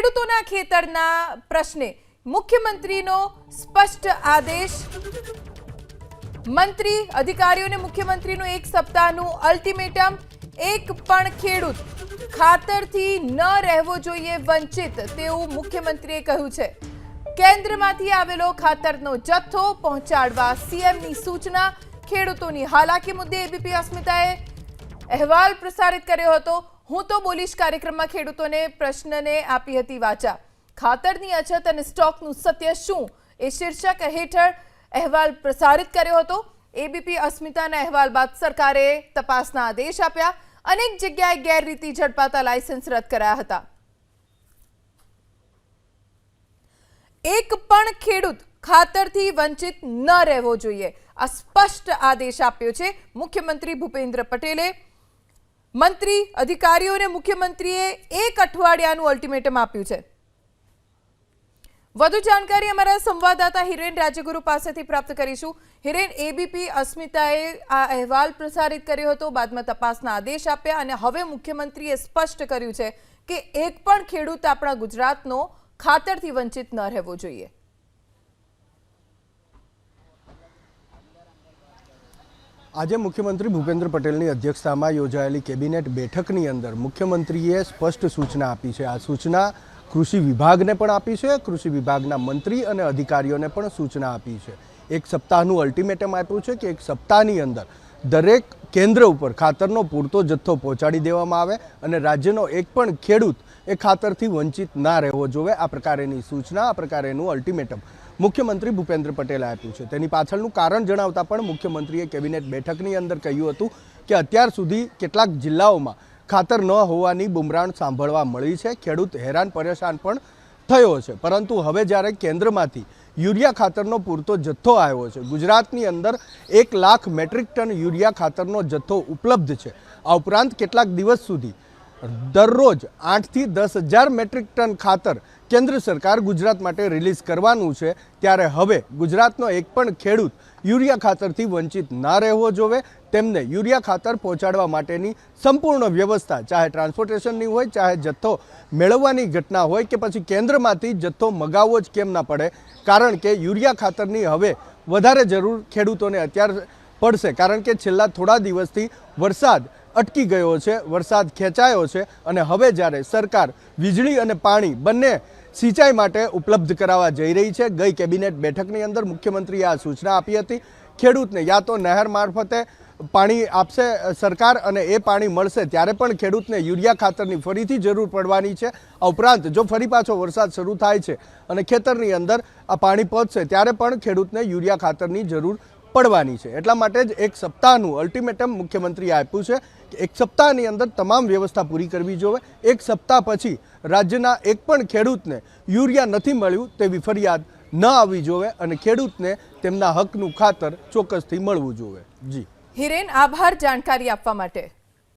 ખેડૂતોના ખેતરના પ્રશ્ને. મુખ્યમંત્રીનો સ્પષ્ટ આદેશ. મંત્રી, અધિકારીઓને મુખ્યમંત્રીનું એક સપ્તાહનું અલ્ટિમેટમ. એક પણ ખેડૂત ખાતરથી ન રહેવો જોઈએ, વંચિત, તેવું મુખ્યમંત્રીએ કહ્યું છે. કેન્દ્રમાંથી આવેલો ખાતરનો જથ્થો પહોંચાડવા સીએમની સૂચના. ખેડૂતોની હાલાકી મુદ્દે એબીપી અસ્મિતાએ અહેવાલ પ્રસારિત કર્યો હતો. હું તો બોલીશ કાર્યક્રમમાં ખેડૂતોને પ્રશ્નને આપી હતી વાચા. ખાતરની અછત અને સ્ટોકનું સત્ય શું? એ શીર્ષક હેઠળ અહેવાલ પ્રસારિત કર્યો હતો. એબીપી અસ્મિતાના અહેવાલ બાદ સરકારે તપાસના આદેશ આપ્યા. અનેક જગ્યાએ ગેરરીતિ ઝડપાતા લાયસન્સ રદ કરાયા હતા. એક પણ ખેડૂત ખાતરથી વંચિત ન રહેવો જોઈએ. આ સ્પષ્ટ આદેશ આપ્યો છે. મુખ્યમંત્રી ભૂપેન્દ્ર પટેલે મંત્રી અધિકારીઓને મુખ્યમંત્રીએ એક અઠવાડિયાનું અલ્ટિમેટમ આપ્યું છે. વધુ જાણકારી અમારા સંવાદદાતા હિરેન રાજ્યગુરુ પાસેથી પ્રાપ્ત કરીશું. હિરેન એબીપી અસ્મિતાએ આ અહેવાલ પ્રસારિત કર્યો હતો, બાદમાં તપાસના આદેશ આપ્યા અને હવે મુખ્યમંત્રીએ સ્પષ્ટ કર્યું છે કે એક પણ ખેડૂત આપણા ગુજરાતનો ખાતરથી વંચિત ન રહેવો જોઈએ. આજે મુખ્યમંત્રી ભૂપેન્દ્ર પટેલની અધ્યક્ષતામાં યોજાયેલી કેબિનેટ બેઠકની અંદર મુખ્યમંત્રીએ સ્પષ્ટ સૂચના આપી છે. આ સૂચના કૃષિ વિભાગને પણ આપી છે, કૃષિ વિભાગના મંત્રી અને અધિકારીઓને પણ સૂચના આપી છે. એક સપ્તાહનું અલ્ટિમેટમ આપ્યું છે કે એક સપ્તાહની અંદર દરેક કેન્દ્ર ઉપર ખાતરનો પૂરતો જથ્થો પહોંચાડી દેવામાં આવે અને રાજ્યનો એક પણ ખેડૂત એ ખાતરથી વંચિત ના રહેવો જોઈએ આ પ્રકારેની સૂચના, આ પ્રકારેનું અલ્ટિમેટમ મુખ્યમંત્રી ભૂપેન્દ્ર પટેલે આપ્યું છે. તેની પાછળનું કારણ જણાવતા પણ મુખ્યમંત્રીએ કેબિનેટ બેઠકની અંદર કહ્યું હતું કે અત્યાર સુધી કેટલાક જિલ્લાઓમાં ખાતર ન હોવાની બુમરાણ સાંભળવા મળી છે. ખેડૂત હેરાન પરેશાન પણ થયો છે. પરંતુ હવે જ્યારે કેન્દ્રમાંથી યુરિયા ખાતરનો પૂરતો જથ્થો આવ્યો છે, ગુજરાતની અંદર એક લાખ મેટ્રિક ટન યુરિયા ખાતરનો જથ્થો ઉપલબ્ધ છે. આ ઉપરાંત કેટલાક દિવસ સુધી દરરોજ આઠથી દસ હજાર મેટ્રિક ટન ખાતર કેન્દ્ર સરકાર ગુજરાત માટે રિલીઝ કરવાનું છે, ત્યારે હવે ગુજરાતનો એક પણ ખેડૂત યુરિયા ખાતરથી વંચિત ના રહેવો જોવે. તેમને યુરિયા ખાતર પહોંચાડવા માટેની સંપૂર્ણ વ્યવસ્થા, ચાહે ટ્રાન્સપોર્ટેશનની હોય, ચાહે જથ્થો મેળવવાની ઘટના હોય કે પછી કેન્દ્રમાંથી જથ્થો મગાવવો જ કેમ ના પડે. કારણ કે યુરિયા ખાતરની હવે વધારે જરૂર ખેડૂતોને અત્યારે પડશે. કારણ કે છેલ્લા થોડા દિવસથી વરસાદ અટકી ગયો છે, વરસાદ ખેંચાયો છે અને હવે જ્યારે સરકાર વીજળી અને પાણી બંને સિંચાઈ માટે ઉપલબ્ધ કરાવવા જઈ રહી છે. ગઈ કેબિનેટ બેઠકની અંદર મુખ્યમંત્રીએ આ સૂચના આપી હતી. ખેડૂતને યા તો નહેર મારફતે પાણી આપશે સરકાર અને એ પાણી મળશે ત્યારે પણ ખેડૂતને યુરિયા ખાતરની ફરીથી જરૂર પડવાની છે. આ ઉપરાંત જો ફરી પાછો વરસાદ શરૂ થાય છે અને ખેતરની અંદર આ પાણી પહોંચશે ત્યારે પણ ખેડૂતને યુરિયા ખાતરની જરૂર પડવાની છે. એટલા માટે જ એક સપ્તાહનું અલ્ટિમેટમ મુખ્યમંત્રીએ આપ્યું છે. એક સપ્તાહની અંદર તમામ વ્યવસ્થા પૂરી કરવી જોઈએ એક સપ્તાહ પછી રાજ્યના એક પણ ખેડૂતને યુરિયા નથી મળ્યું તેવી ફરિયાદ ન આવવી જોઈએ અને ખેડૂતને તેમના હકનું ખાતર ચોક્કસથી મળવું જોઈએ જી. હિરેન, આભાર જાણકારી આપવા માટે.